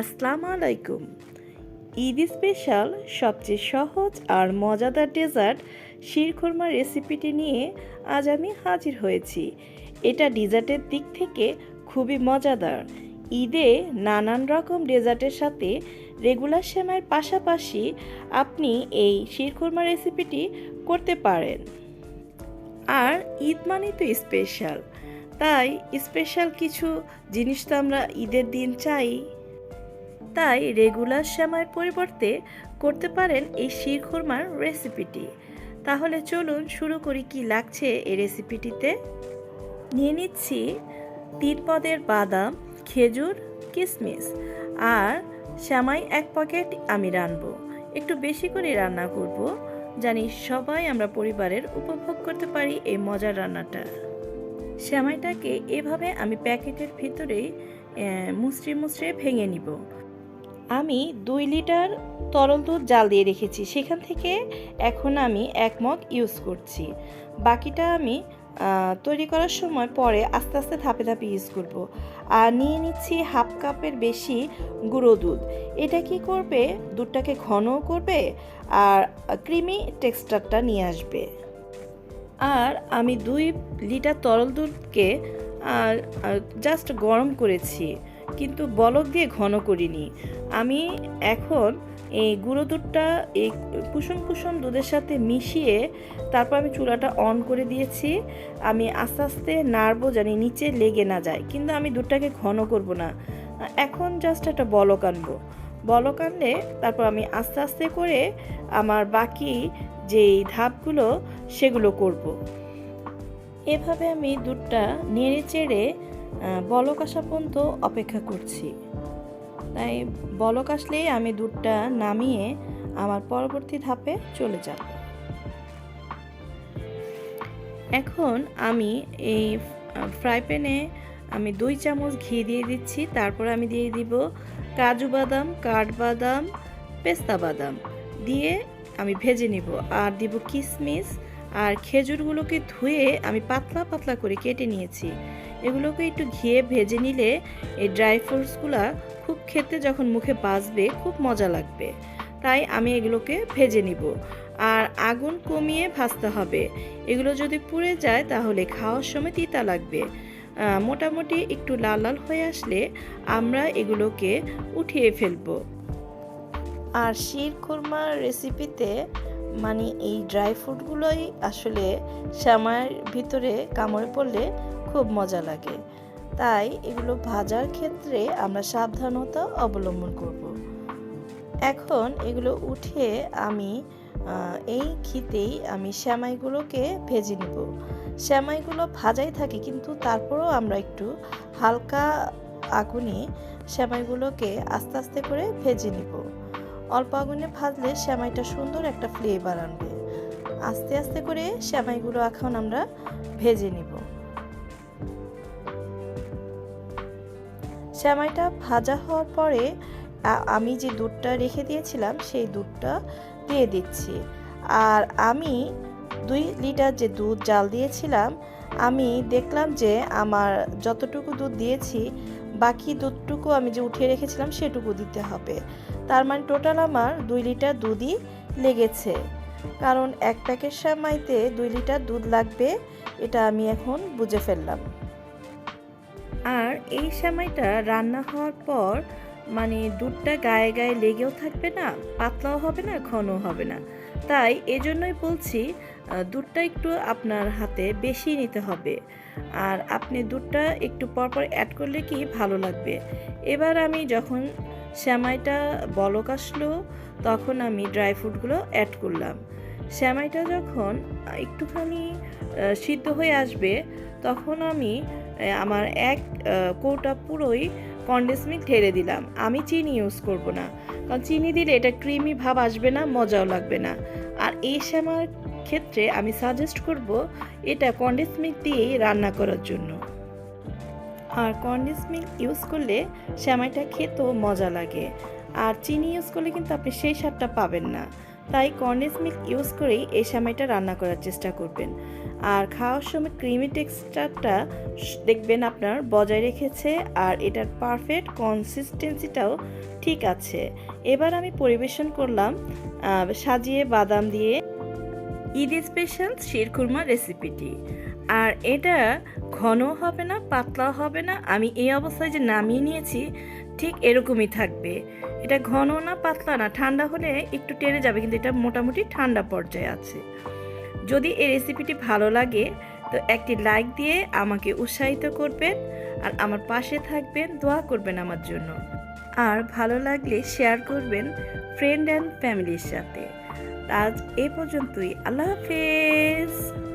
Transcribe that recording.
আসসালামু আলাইকুম। ঈদ স্পেশাল, সবচেয়ে সহজ আর মজাদার ডেজার্ট শিরখোরমার রেসিপিটি নিয়ে আজ আমি হাজির হয়েছি। এটা ডেজার্টের দিক থেকে খুবই মজাদার। ঈদে নানান রকম ডেজার্টের সাথে রেগুলার সেমাইয়ের পাশাপাশি আপনি এই শিরখোরমা রেসিপিটি করতে পারেন। আর ঈদ মানে তো স্পেশাল। তাই স্পেশাল কিছু জিনিস তো আমরা ঈদের দিন চাই। তাই রেগুলার সেমাইয়ের পরিবর্তে করতে পারেন এই শিরখোরমার রেসিপিটি তাহলে চলুন শুরু করি কি লাগছে এই রেসিপিটিতে নিয়ে নিচ্ছি তিন পদের বাদাম, খেজুর কিশমিশ আর শ্যামাই এক প্যাকেট আমি রানবো একটু বেশি করে রান্না করব জানি সবাই আমরা পরিবারের উপভোগ করতে পারি এই মজার রান্নাটা। শ্যামাইটাকে এভাবে আমি প্যাকেটের ভিতরেই মুচড়ে মুচড়ে ভেঙে নিব। আমি দুই লিটার তরল দুধ জাল দিয়ে রেখেছি। সেখান থেকে এখন আমি এক মগ ইউজ করছি। বাকিটা আমি তৈরি করার সময় পরে আস্তে আস্তে ধাপে ধাপে ইউজ করব। আর নিয়ে নিচ্ছি হাফ কাপের বেশি গুঁড়ো দুধ। এটা কি করবে? দুধটাকে ঘনও করবে আর ক্রিমি টেক্সচারটা নিয়ে আসবে। আর আমি দুই লিটার তরল দুধকে জাস্ট গরম করেছি। কিন্তু বলক দিয়ে ঘন করিনি। আমি এখন এই গুঁড়ো দুধটা, এই কুসুম কুসুম দুধের সাথে মিশিয়ে তারপর আমি চুলাটা অন করে দিয়েছি। আমি আস্তে আস্তে নাড়বো জানি নিচে লেগে না যায়, কিন্তু আমি দুধটাকে ঘন করব না। এখন জাস্ট একটা বলক আনব। বলক আনলে তারপর আমি আস্তে আস্তে করে আমার বাকি যেই ধাপগুলো সেগুলো করব। এভাবে আমি দুধটা নেড়ে চেড়ে বলক আসা পর্যন্ত অপেক্ষা করছি। তাই বলক আসলেই আমি দুধটা নামিয়ে আমার পরবর্তী ধাপে চলে যাব। এখন আমি এই ফ্রাই প্যানে আমি দুই চামচ ঘি দিয়ে দিচ্ছি, তারপর আমি দিয়ে দিব কাজু বাদাম, কাঠবাদাম, পেস্তা বাদাম দিয়ে আমি ভেজে নিব আর দিব কিশমিশ আর খেজুরগুলোকে ধুয়ে আমি পাতলা পাতলা করে কেটে নিয়েছি। এগুলোকে একটু ঘিয়ে ভেজে নিলে এই ড্রাই ফ্রুটসগুলো খুব খেতে যখন মুখে বাজবে, খুব মজা লাগবে। তাই আমি এগুলোকে ভেজে নিব। আর আগুন কমিয়ে ভাজতে হবে। এগুলো যদি পুড়ে যায় তাহলে খাওয়ার সময় তিতা লাগবে। মোটামুটি একটু লাল লাল হয়ে আসলে আমরা এগুলোকে উঠিয়ে ফেলব। আর শির খুরমার রেসিপিতে মানে এই ড্রাই ফ্রুটগুলোই আসলে শ্যামার ভিতরে কামড়ে পড়লে খুব মজা লাগে। তাই এগুলো ভাজার ক্ষেত্রে আমরা সাবধানতা অবলম্বন করব। এখন এগুলো উঠিয়ে আমি এই ঘিতেই আমি শ্যামাইগুলোকে ভেজে নিব। শ্যামাইগুলো ভাজাই থাকে কিন্তু তারপরেও আমরা একটু হালকা আগুনে শ্যামাইগুলোকে আস্তে আস্তে করে ভেজে নিব। অল্প আগুনে ভাজলে শ্যামাইটা সুন্দর একটা ফ্লেভার আনবে। আস্তে আস্তে করে শ্যামাইগুলো এখন আমরা ভেজে নিব। শ্যামাইটা ভাজা হওয়ার পরে আমি যে দুধটা রেখে দিয়েছিলাম, সেই দুধটা দিয়ে দিচ্ছি। আর আমি দুই লিটার যে দুধ, জাল দিয়েছিলাম, আমি দেখলাম যে আমার যতটুকু দুধ দিয়েছি, বাকি দুধটুকু আমি যে উঠিয়ে রেখেছিলাম, সেটুকু দিতে হবে। তার মানে টোটাল আমার দুই লিটার দুধই লেগেছে। কারণ এক প্যাকেট সামাইতে দুই লিটার দুধ লাগবে, এটা আমি এখন বুঝে ফেললাম। আর এই সেমাইটা রান্না হওয়ার পর মানে দুধটা গায়ে গায়ে লেগেও থাকবে না, পাতলাও হবে না, ঘনও হবে না। তাই এজন্যই বলছি দুধটা একটু আপনার হাতে বেশি নিতে হবে। আর আপনি দুধটা একটু পরপর অ্যাড করলে কি ভালো লাগবে? এবার আমি যখন শ্যামাইটা বলক আসলো, তখন আমি ড্রাই ফ্রুটগুলো অ্যাড করলাম। শ্যামাইটা যখন একটুখানি সিদ্ধ হয়ে আসবে, তখন আমি আমার এক কৌটা পুরোই কন্ডেন্স মিল্ক ঢেলে দিলাম। আমি চিনি ইউজ করব না। কারণ চিনি দিলে এটা ক্রিমি ভাব আসবে না, মজাও লাগবে না। আর এই শ্যামার ক্ষেত্রে আমি সাজেস্ট করব এটা কন্ডেন্স মিল্ক দিয়েই রান্না করার জন্য। আর কন্ডেন্স মিল্ক ইউজ করলে শ্যামাইটা খেতেও মজা লাগে। আর চিনি ইউজ করলে কিন্তু আপনি সেই স্বাদটা পাবেন না। তাই কন্ডেন্স মিল্ক ইউজ করেই এই শ্যামাইটা রান্না করার চেষ্টা করবেন। আর খাওয়ার সময় ক্রিমি টেক্সচারটা দেখবেন আপনার বজায় রেখেছে আর এটার পারফেক্ট কনসিস্টেন্সিটাও ঠিক আছে। এবার আমি পরিবেশন করলাম সাজিয়ে বাদাম দিয়ে ঈদ স্পেশাল শিরখুরমা রেসিপিটি আর এটা ঘন হবে না পাতলা হবে না, আমি এই অবস্থায় যে নামিয়ে নিয়েছি, ঠিক এরকমই থাকবে। এটা ঘন না, পাতলা না, ঠান্ডা হলে একটু টেরে যাবে, কিন্তু এটা মোটামুটি ঠান্ডা পর্যায়ে আছে। যদি এই রেসিপিটি ভালো লাগে, তো একটি লাইক দিয়ে আমাকে উৎসাহিত করবেন আর আমার পাশে থাকবেন, দোয়া করবেন আমার জন্য। আর ভালো লাগলে শেয়ার করবেন ফ্রেন্ড অ্যান্ড ফ্যামিলির সাথে। আজ এ পর্যন্তই। আল্লাহ হাফেজ।